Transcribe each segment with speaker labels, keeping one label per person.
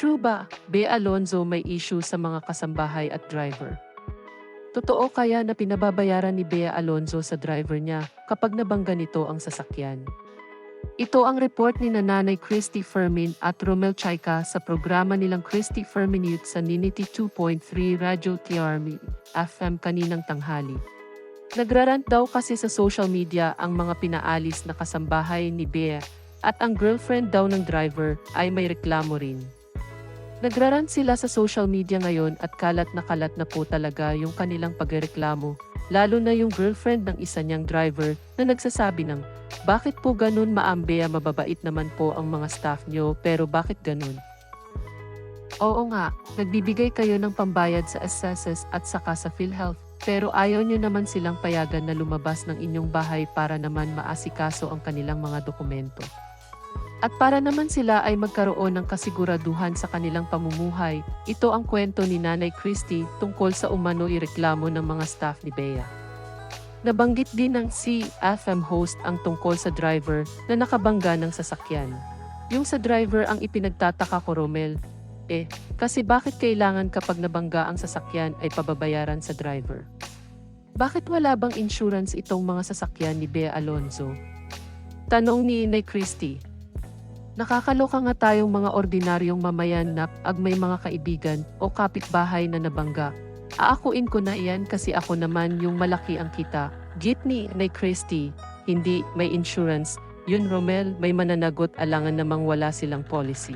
Speaker 1: True ba, Bea Alonzo may issue sa mga kasambahay at driver? Totoo kaya na pinababayaran ni Bea Alonzo sa driver niya kapag nabangga nito ang sasakyan? Ito ang report ni Nanay Christy Fermin at Romel Chaika sa programa nilang Christy Fermin Youth sa Ninity 2.3 Radyo TRM FM kaninang tanghali. Nagrarant daw kasi sa social media ang mga pinaalis na kasambahay ni Bea at ang girlfriend daw ng driver ay may reklamo rin. Nagrarant sila sa social media ngayon at kalat na kalat na po talaga yung kanilang pagreklamo, lalo na yung girlfriend ng isa niyang driver na nagsasabi ng, bakit po ganun maambea mababait naman po ang mga staff niyo pero bakit ganun? Oo nga, nagbibigay kayo ng pambayad sa assesses at saka sa PhilHealth, pero ayaw niyo naman silang payagan na lumabas ng inyong bahay para naman maasikaso ang kanilang mga dokumento. At para naman sila ay magkaroon ng kasiguraduhan sa kanilang pamumuhay, ito ang kwento ni Nanay Christy tungkol sa umano ireklamo ng mga staff ni Bea. Nabanggit din ng CFM host ang tungkol sa driver na nakabangga ng sasakyan. Yung sa driver ang ipinagtataka ko Romel, eh, kasi bakit kailangan kapag nabangga ang sasakyan ay pababayaran sa driver? Bakit wala bang insurance itong mga sasakyan ni Bea Alonzo? Tanong ni Inay Christie. Nakakaloka nga tayong mga ordinaryong mamayan na ag may mga kaibigan o kapitbahay na nabangga. Aakuin ko na iyan kasi ako naman yung malaki ang kita. Git ni Inay Christie, hindi may insurance. Yun Romel, may mananagot alangan namang wala silang policy.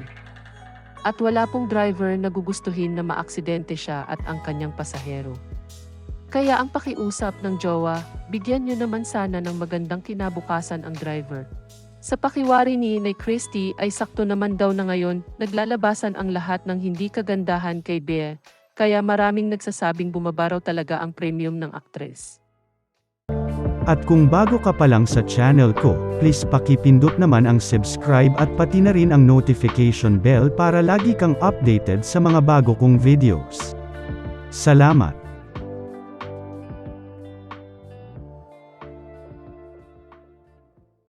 Speaker 1: At wala pong driver na gugustuhin na maaksidente siya at ang kanyang pasahero. Kaya ang pakiusap ng jowa, bigyan nyo naman sana ng magandang kinabukasan ang driver. Sa pakiwari ni Inay Christie ay sakto naman daw na ngayon naglalabasan ang lahat ng hindi kagandahan kay Bea, kaya maraming nagsasabing bumabaraw talaga ang premium ng aktres.
Speaker 2: At kung bago ka pa lang sa channel ko, please pakipindot naman ang subscribe at pati na rin ang notification bell para lagi kang updated sa mga bago kong videos. Salamat!